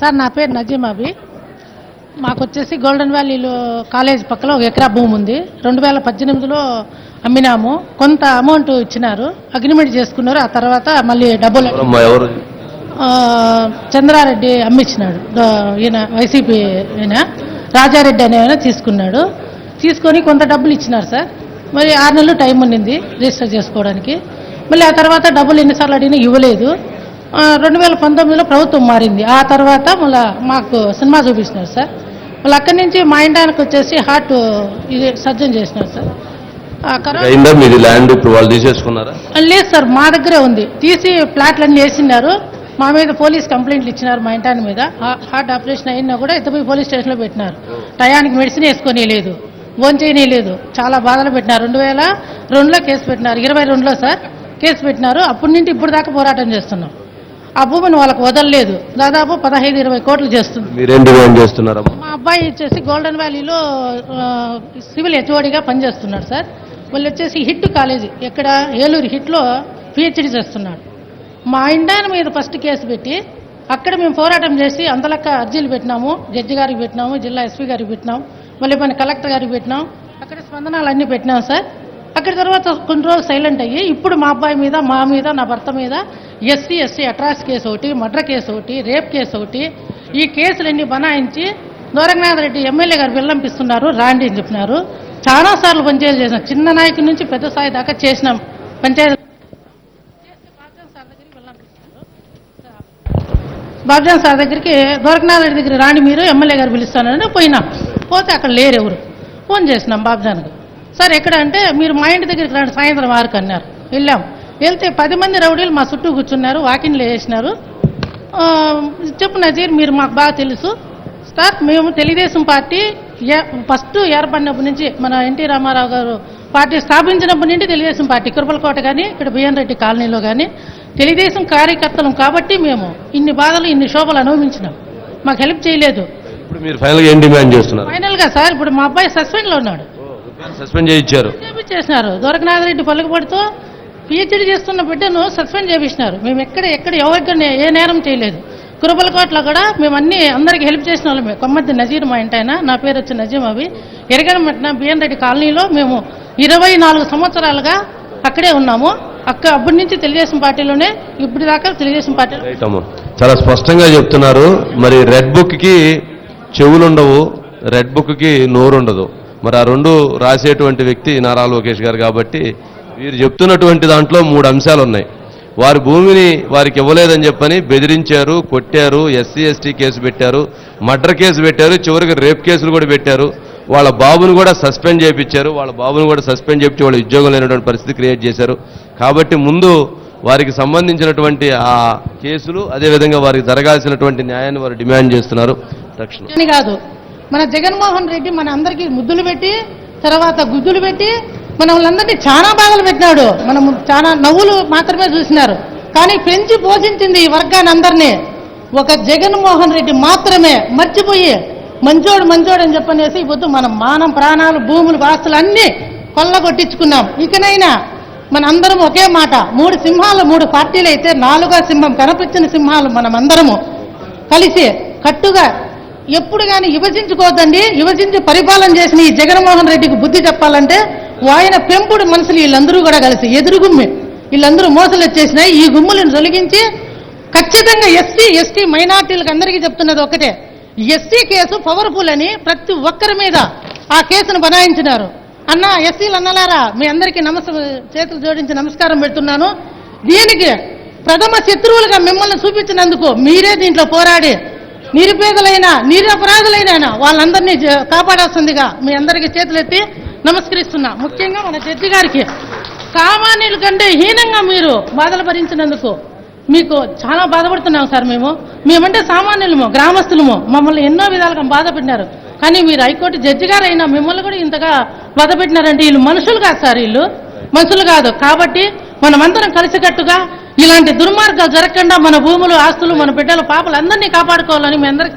Sir నా పేరు నజీమాబి మాకు వచ్చేసి గోల్డెన్ వ్యాలీలో కాలేజ్ పక్కన ఒక ఎకరా భూమి ఉంది. రెండు వేల పద్దెనిమిదిలో అమ్మినాము. కొంత అమౌంట్ ఇచ్చినారు. అగ్రిమెంట్ చేసుకున్నారు. ఆ తర్వాత మళ్ళీ డబ్బులు చంద్రారెడ్డి అమ్మిచ్చినాడు. ఈయన వైసీపీ ఈయన రాజారెడ్డి అనే తీసుకున్నాడు. తీసుకొని కొంత డబ్బులు ఇచ్చినారు సార్. మరి ఆరు నెలలు టైం ఉన్నింది రిజిస్టర్ చేసుకోవడానికి. మళ్ళీ ఆ తర్వాత డబ్బులు ఎన్నిసార్లు అడిగినా ఇవ్వలేదు. రెండు వేల పంతొమ్మిదిలో ప్రభుత్వం మారింది. ఆ తర్వాత మళ్ళీ మాకు సినిమా చూపించినారు సార్. మళ్ళీ అక్కడి నుంచి మా ఇండానికి వచ్చేసి హార్ట్ ఇది సర్జన్ చేసినారు సార్. మీది ల్యాండ్ ఇప్పుడు వాళ్ళు తీసేసుకున్నారా? లేదు సార్ మా దగ్గరే ఉంది. తీసి ప్లాట్లన్నీ వేసినారు మా మీద పోలీస్ కంప్లైంట్లు ఇచ్చినారు మా ఇంటాని మీద. హార్ట్ ఆపరేషన్ అయినా కూడా ఇతపోయి పోలీస్ స్టేషన్లో పెట్టినారు. టయానికి మెడిసిన్ వేసుకొని లేదు. భోంచేయని లేదు. చాలా బాధలు పెట్టినారు. రెండు వేల రెండులో కేసు పెట్టినారు. ఇరవై రెండులో సార్ కేసు పెట్టినారు. అప్పటి నుండి ఇప్పుడు దాకా పోరాటం చేస్తున్నాం. ఆ భూమిని వాళ్ళకు వదలలేదు. దాదాపు పదహైదు ఇరవై కోట్లు చేస్తుంది. మీరేం డిమాండ్ చేస్తున్నారమ్మా? మా అబ్బాయి వచ్చేసి గోల్డెన్ వ్యాలీలో సివిల్ హెచ్ఓడిగా పనిచేస్తున్నాడు సార్. వాళ్ళు వచ్చేసి హిట్ కాలేజీ ఇక్కడ ఏలూరు హిట్లో పిహెచ్డి చేస్తున్నాడు. మా ఇండాయన మీద ఫస్ట్ కేసు పెట్టి అక్కడ మేము పోరాటం చేసి అంతలక్క అర్జీలు పెట్టినాము జడ్జి గారికి పెట్టినాము జిల్లా ఎస్పీ గారికి పెట్టినాం మళ్ళీ మన కలెక్టర్ గారికి పెట్టినాం అక్కడ స్పందనాలు అన్నీ పెట్టినాం సార్. అక్కడ తర్వాత కొన్ని రోజులు సైలెంట్ అయ్యి ఇప్పుడు మా అబ్బాయి మీద మా మీద నా భర్త మీద ఎస్సీ ఎస్సీ అట్రాస్ కేసు ఒకటి మర్డర్ కేసు ఒకటి రేప్ కేసు ఒకటి ఈ కేసులన్నీ బనాయించి నోరంగనాథ్ రెడ్డి ఎమ్మెల్యే గారు విల్లంపిస్తున్నారు రాండి అని చెప్పినారు. చాలా సార్లు పంచాయతీ చేసినాం. చిన్న నాయకుడి నుంచి పెద్ద స్థాయి దాకా చేసినాం పంచాయతీ. బాబ్జాన్ సార్ దగ్గరికి దొరకనాథ్ రెడ్డి దగ్గర రాండి మీరు ఎమ్మెల్యే గారు పిలుస్తానని పోయినాం. పోతే అక్కడ లేరు ఎవరు. ఫోన్ చేసినాం బాబ్జాన్కి. సార్ ఎక్కడ అంటే మీరు మా ఇంటి దగ్గరికి రండి సాయంత్రం ఆరుకు అన్నారు. వెళ్ళాం. వెళ్తే పది మంది రౌడీలు మా చుట్టూ కూర్చున్నారు వాకిన్లు వేసినారు. చెప్పు నజీర్ మీరు మాకు బాగా తెలుసు. సార్ మేము తెలుగుదేశం పార్టీ ఫస్ట్ ఏర్పడినప్పటి నుంచి మన ఎన్టీ రామారావు గారు పార్టీ స్థాపించినప్పటి నుండి తెలుగుదేశం పార్టీ కురపలకోట కానీ ఇక్కడ బిఎన్ రెడ్డి కాలనీలో కానీ తెలుగుదేశం కార్యకర్తలం కాబట్టి మేము ఇన్ని బాధలు ఇన్ని శోభలు అనుభవించినాం. మాకు హెల్ప్ చేయలేదు. ఇప్పుడు మీరు ఫైనల్గా సార్ ఇప్పుడు మా అబ్బాయి సస్పెండ్లో ఉన్నాడు. సస్పెండ్ చేయించారు. చేసినారు. దొరకనాథ్ రెడ్డి పలుకుబడితో పిహెచ్డీ చేస్తున్న బిడ్డను సస్పెండ్ చేపించినారు. మేము ఎక్కడ ఎక్కడ ఎవరికి ఏ నేరం చేయలేదు. కురబలకోటలో కూడా మేము అన్ని అందరికి హెల్ప్ చేసిన వాళ్ళమే. కొమ్మద్ది నజీర్ మా ఇంటాయన నా పేరు వచ్చి నజీం అవి. ఎరగనమట్టిన బిఎన్ రెడ్డి కాలనీలో మేము ఇరవై నాలుగు సంవత్సరాలుగా అక్కడే ఉన్నాము. అక్క అప్పటి నుంచి తెలుగుదేశం పార్టీలోనే ఇప్పుడు దాకా తెలుగుదేశం పార్టీలో రైట్ అమ్మా. చాలా స్పష్టంగా చెప్తున్నారు. మరి రెడ్ బుక్కి చెవులు ఉండవు రెడ్ బుక్కి నోరు ఉండదు మరి ఆ రెండు రాసేటువంటి వ్యక్తి నారా లోకేష్ గారు కాబట్టి వీరు చెప్తున్నటువంటి దాంట్లో మూడు అంశాలు ఉన్నాయి. వారి భూమిని వారికి ఇవ్వలేదని చెప్పని బెదిరించారు కొట్టారు ఎస్సీ ఎస్టీ కేసు పెట్టారు మర్డర్ కేసు పెట్టారు చివరికి రేప్ కేసులు కూడా పెట్టారు. వాళ్ళ బాబును కూడా సస్పెండ్ చేయించారు వాళ్ళ బాబును కూడా సస్పెండ్ చేయించి వాళ్ళ ఉద్యోగం లేనటువంటి పరిస్థితి క్రియేట్ చేశారు. కాబట్టి ముందు వారికి సంబంధించినటువంటి ఆ కేసులు అదేవిధంగా వారికి జరగాల్సినటువంటి న్యాయాన్ని వారు డిమాండ్ చేస్తున్నారు. తక్షణం కాదు. మన జగన్మోహన్ రెడ్డి మన అందరికీ ముద్దులు పెట్టి తర్వాత గుద్దులు పెట్టి మన వాళ్ళందరినీ చాలా బాధలు పెట్టినాడు. మనం చాలా నవ్వులు మాత్రమే చూసినారు. కానీ పెంచి పోషించింది ఈ వర్గాన్ని అందరినీ. ఒక జగన్మోహన్ రెడ్డి మాత్రమే మర్చిపోయి మంచోడు మంచోడు అని చెప్పనేసి ఈ పొద్దు మనం మానం ప్రాణాలు భూములు ఆస్తులు అన్నీ కొల్లగొట్టించుకున్నాం. ఇకనైనా మన అందరం ఒకే మాట. మూడు సింహాలు మూడు పార్టీలు అయితే నాలుగో సింహం కనిపించిన సింహాలు మనం అందరము కలిసి కట్టుగా ఎప్పుడు కానీ విభజించుకోవద్దండి. విభజించి పరిపాలన చేసిన ఈ జగన్మోహన్ రెడ్డికి బుద్ధి చెప్పాలంటే ఆయన పెంపుడు మనుషులు వీళ్ళందరూ కూడా కలిసి ఎదురు గుమ్మి. వీళ్ళందరూ మోసలు వచ్చేసినాయి. ఈ గుమ్ములను తొలగించి ఖచ్చితంగా ఎస్సీ ఎస్టీ మైనార్టీలకు అందరికీ చెప్తున్నది ఒకటే ఎస్సీ కేసు పవర్ఫుల్ అని ప్రతి ఒక్కరి మీద ఆ కేసును బనాయించినారు. అన్న ఎస్సీలు అన్నలారా? మీ అందరికీ నమస్ చేతులు జోడించి నమస్కారం పెడుతున్నాను. దీనికి ప్రథమ శత్రువులుగా మిమ్మల్ని చూపించినందుకు మీరే దీంట్లో పోరాడి నిరుపేదలైన నిరపరాధులైన వాళ్ళందరినీ కాపాడాల్సిందిగా మీ అందరికీ చేతులెత్తి నమస్కరిస్తున్నా. ముఖ్యంగా మన జడ్జి గారికి. సామాన్యుల కంటే హీనంగా మీరు బాధలు భరించినందుకు మీకు చాలా బాధపడుతున్నాం సార్ మేము. మేమంటే సామాన్యులము గ్రామస్తులము. మమ్మల్ని ఎన్నో విధాలుగా బాధపెట్టినారు కానీ మీరు హైకోర్టు జడ్జి గారు అయినా మిమ్మల్ని కూడా ఇంతగా బాధపెట్టినారంటే వీళ్ళు మనుషులు కాదు సార్ వీళ్ళు. మనుషులు కాదు. కాబట్టి మనమందరం కలిసికట్టుగా ఇలాంటి దుర్మార్గాలు జరగకుండా మన భూములు ఆస్తులు మన బిడ్డలు పాపలు అందరినీ కాపాడుకోవాలని మీ అందరికి